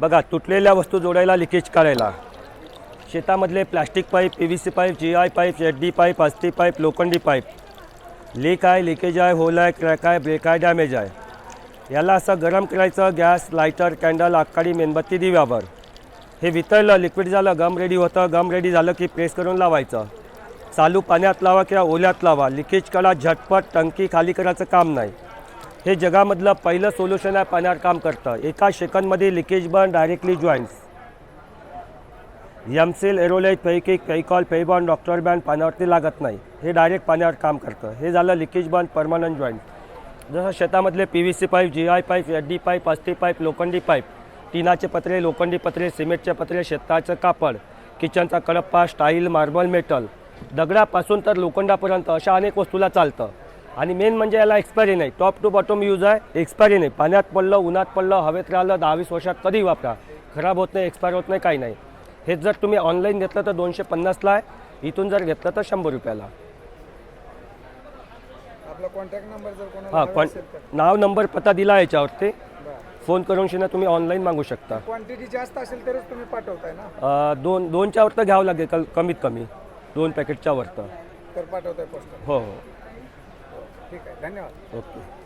बघा तुटलेल्या वस्तू जोडायला लिकेज काढायला. शेतामधले plastic pipe P V C pipe G I pipe H D pipe अस्ती पाईप लोखंडी पाईप. लीक आहे लिकेज आहे होल आहे क्रॅक आहे ब्रेक आहे डॅमेज आहे. याला असं गरम करायचं गॅस लायटर कॅन्डल आकाडी मेणबत्ती दिव्यावर हे वितळलं लिक्विड झालं गम रेडी होतं गम रेडी झालं की प्रेस करून लावायचं. चालू पाण्यात लावा किंवा ओल्यात लावा लिकेज काढा झटपट टंकी खाली करायचं काम नाही. हे जगामधलं पहिलं सोल्युशन आहे पाण्यावर काम करतं. एका सेकंदमध्ये लिकेज बन डायरेक्टली जॉईंट्स यमसेल एरोलाईट फेकिक पैकॉल पेबॉन डॉक्टर बँड पाण्यावरती लागत नाही. हे डायरेक्ट पाण्यावर काम करतं. हे झालं लिकेज बन परमनंट जॉईंट जसं शेतामधले P V C pipe G I pipe H D pipe अस्ती पाईप लोखंडी पाईप टिनाचे पत्रे लोखंडी पत्रे सिमेंटचे पत्रे शेताचं कापड किचनचा कडप्पा स्टाईल मार्बल मेटल. दगडापासून तर लोखंडापर्यंत अशा अनेक वस्तूला चालतं. आणि मेन म्हणजे याला एक्सपायरी नाही. टॉप टू बॉटम यूज आहे एक्सपायरी नाही. पाण्यात पडलं उन्हात पडलं हवेत राहिलं दहा वीस वर्षात कधी वापरा. खराब होत नाही एक्सपायर होत नाही काही नाही. हेच जर तुम्ही ऑनलाईन घेतलं तर दोनशे पन्नासला आहे. इथून जर घेतलं तर शंभर रुपयाला. आपला कॉन्टॅक्ट नंबर जर कोणाला हां हवा कॉन असेल तर. नाव नंबर पत्ता दिला याच्यावरती. फोन करून शिना तुम्ही ऑनलाईन मागू शकता. क्वांटिटी जास्त असेल तरच तुम्ही पाठवताय ना? अं, दोन दोनच्या वरतं घ्यावं लागेल कल कमीत कमी. दोन पॅकेटच्या वरतं तर पाठवताय हो हो. ठीक आहे धन्यवाद. ओके.